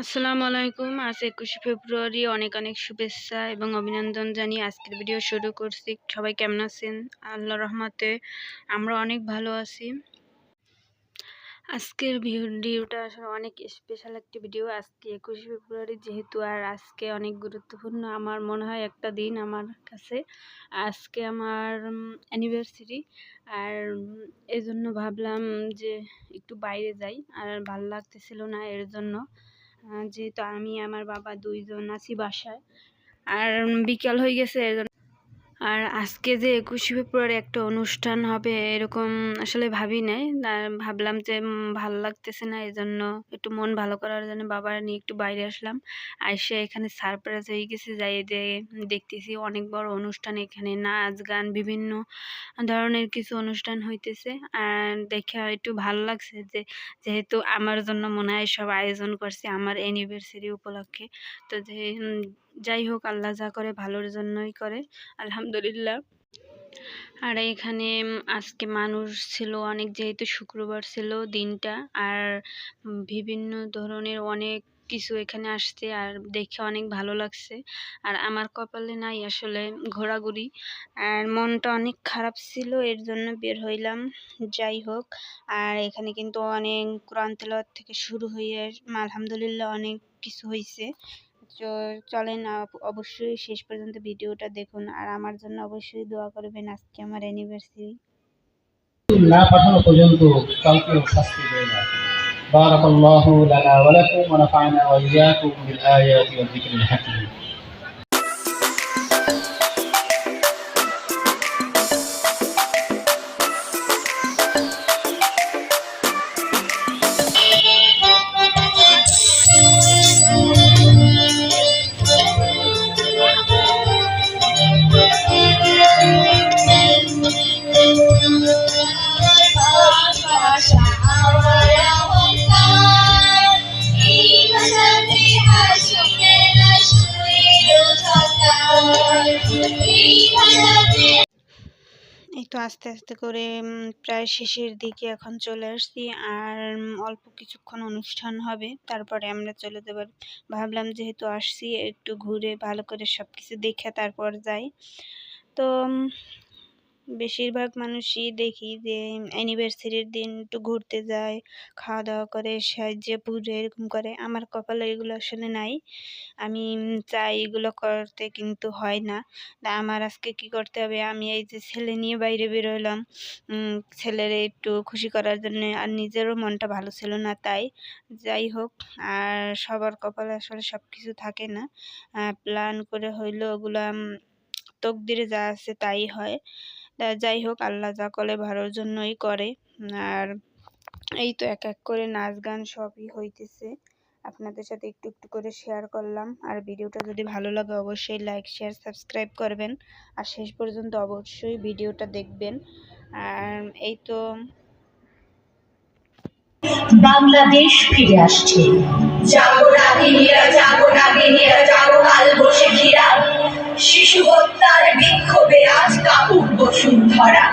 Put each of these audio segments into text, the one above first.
আসসালামু আলাইকুম। আজ একুশে ফেব্রুয়ারি। অনেক অনেক শুভেচ্ছা এবং অভিনন্দন জানিয়ে আজকের ভিডিও শুরু করছি। সবাই কেমন আছেন? আল্লাহ রহমতে আমরা অনেক ভালো আছি। আজকের ভিডিওটা আসলে অনেক স্পেশাল একটি ভিডিও আজকে একুশে ফেব্রুয়ারি যেহেতু আর আজকে অনেক গুরুত্বপূর্ণ আমার মনে হয় একটা দিন আমার কাছে। আজকে আমার অ্যানিভার্সারি আর এই জন্য ভাবলাম যে একটু বাইরে যাই। আর ভালো লাগতেছিল না এর জন্য। যেহেতু আমি আমার বাবা দুইজন আছি বাসায়। আর বিকাল হয়ে গেছে এর আর আজকে যে একুশে ফেব্রুয়ারি একটা অনুষ্ঠান হবে এরকম আসলে ভাবি নাই। ভাবলাম যে ভালো লাগতেছে না এই জন্য একটু মন ভালো করার জন্য বাবার নিয়ে একটু বাইরে আসলাম। সে এখানে সারপ্রাইজ হয়ে গেছে যাই যে দেখতেছি অনেক বড় অনুষ্ঠান এখানে, নাচ গান, বিভিন্ন ধরনের কিছু অনুষ্ঠান হইতেছে। আর দেখে একটু ভালো লাগছে যে, যেহেতু আমার জন্য মনে হয় সব আয়োজন করছে আমার অ্যানিভার্সারি উপলক্ষে, তো যে যাই হোক, আল্লাহ যা করে ভালোর জন্যই করে, আলহামদুলিল্লাহ। আর এখানে আজকে মানুষ ছিল অনেক, যেহেতু শুক্রবার ছিল দিনটা, আর বিভিন্ন ধরনের অনেক কিছু এখানে আসছে আর দেখে অনেক ভালো লাগছে। আর আমার কপালে নাই আসলে ঘোরাঘুরি, আর মনটা অনেক খারাপ ছিল, এর জন্য বের হইলাম, যাই হোক। আর এখানে কিন্তু অনেক কোরআন তেলাওয়াত থেকে শুরু হয়ে আলহামদুলিল্লাহ অনেক কিছু হয়েছে চলেন অবশ্যই শেষ পর্যন্ত ভিডিওটা দেখুন আর আমার জন্য অবশ্যই দোয়া করবেন আজকে আমার অ্যানিভার্সারি না পাঠানো পর্যন্ত কাউকে শাস্তি দেয় না بارك الله لنا ولكم ونفعنا وإياكم بالآيات والذكر الحكيم এই তো আস্তে আস্তে করে প্রায় শেষের দিকে এখন চলে আসছি। আর অল্প কিছুক্ষণ অনুষ্ঠান হবে, তারপরে আমরা চলে যাবার ভাবলাম যেহেতু আসছি, একটু ঘুরে ভালো করে সব কিছু দেখে তারপর যাই। তো বেশিরভাগ মানুষই দেখি যে অ্যানিভার্সারির দিন একটু ঘুরতে যায় খাওয়া দাওয়া করে সাহায্যে পুজো এরকম করে। আমার কপালে এগুলো আসলে নাই। আমি চাই এগুলো করতে কিন্তু হয় না। তা আমার আজকে কি করতে হবে? আমি এই যে ছেলে নিয়ে বাইরে বেরোলাম ছেলের একটু খুশি করার জন্য। আর নিজেরও মনটা ভালো ছিল না তাই। যাই হোক, আর সবার কপালে আসলে সব কিছু থাকে না। প্ল্যান করে হইলেও ওগুলো তকদিরে যা আছে তাই হয়। যাই হোক, আল্লাহ যা করে ভালোর জন্যই করে। আর এই তো এক এক করে নাচ গান সবই হইতেছে। আপনাদের সাথে একটু একটু করে শেয়ার করলাম। আর ভিডিওটা যদি ভালো লাগে, অবশ্যই লাইক শেয়ার সাবস্ক্রাইব করবেন। আর শেষ পর্যন্ত অবশ্যই ভিডিওটা দেখবেন। আর এই তো বাংলাদেশ ফিরে আসছে। জাগো রাগিনীরা জাগো রাগিনীরা জাগো কাল বসে ঘিরা শিশু হত্যার বিক্ষোভে আজ কাপুর বসুন্ধরা।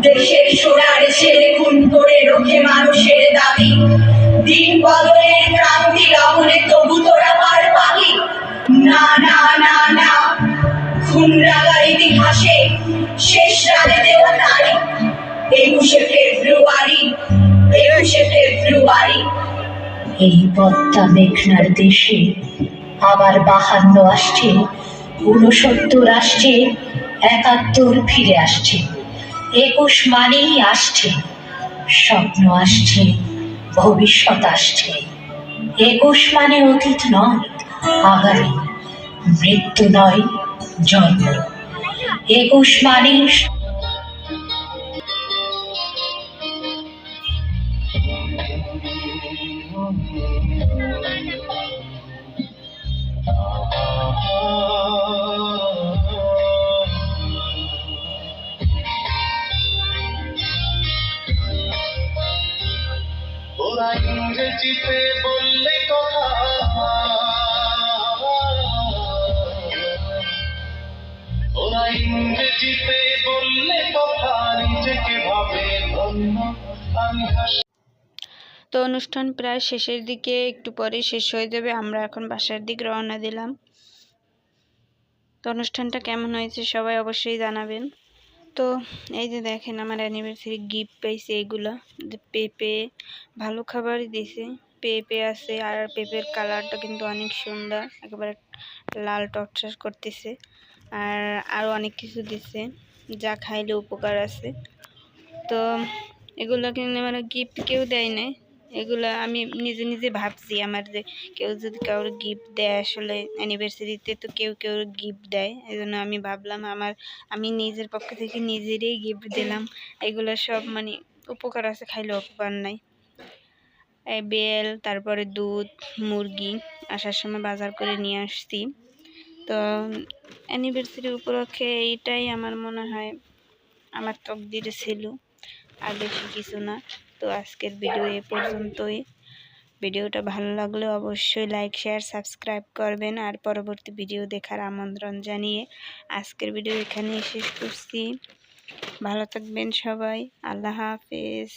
দেশের সোনার ছেলে খুন করে রোখে মানুষের দাবি। দিন বদলের ক্রান্তি রমণে তবু তোরা পার পাবি। না না না না খুন রাগা ইতিহাসে শেষ রানে দেওয়া তারিখ একুশে ফেব্রুয়ারি একুশে ফেব্রুয়ারি। এই পদ্মা মেঘনার দেশে আবার বাহান্ন আসছে ঊনসত্তর আসছে, একাত্তর ফিরে আসছে। একুশ মানেই আসছে। স্বপ্ন আসছে, ভবিষ্যৎ আসছে। একুশ মানে অতীত নয়, আগামী। মৃত্যু নয়, জন্ম। একুশ মানে ইংরেজিতে বললে কথা ওরা ইংরেজিতে বললে কথা, নিজেকে ভাবে তো অনুষ্ঠান প্রায় শেষের দিকে, একটু পরে শেষ হয়ে যাবে, আমরা এখন বাসার দিক রওনা দিলাম। তো অনুষ্ঠানটা কেমন হয়েছে সবাই অবশ্যই জানাবেন। তো এই যে দেখেন আমার অ্যানিভার্সারি গিফট পাইছে এগুলো। যে পেঁপে, ভালো খাবারই দিছে। পেঁপে আছে আর পেঁপের কালারটা কিন্তু অনেক সুন্দর, একেবারে লাল টকচাস করতেছে। আর আরও অনেক কিছু দিছে, যা খাইলে উপকার আছে। তো এগুলো কিন্তু আমার গিফট কেউ দেয় নাই। এগুলো আমি নিজে নিজে ভাবছি আমার যে কেউ যদি কারোর গিফট দেয় আসলে অ্যানিভার্সারিতে তো কেউ কেউ গিফট দেয়। এই জন্য আমি ভাবলাম আমার, আমি নিজের পক্ষ থেকে নিজেরই গিফট দিলাম। এগুলো সব মানে উপকার আছে খাইলে উপকার নাই। এই বেল, তারপরে দুধ, মুরগি আসার সময় বাজার করে নিয়ে আসছি। তো অ্যানিভার্সারি উপলক্ষে এইটাই আমার মনে হয় আমার তকদিরে ছিল। আর বেশি কিছু না। তো আজকের ভিডিও এ পর্যন্তই। ভিডিওটা ভালো লাগলে অবশ্যই লাইক শেয়ার সাবস্ক্রাইব করবেন আর পরবর্তী ভিডিও দেখার আমন্ত্রণ জানিয়ে আজকের ভিডিও এখানেই শেষ করছি। ভালো থাকবেন সবাই। আল্লাহ হাফেজ।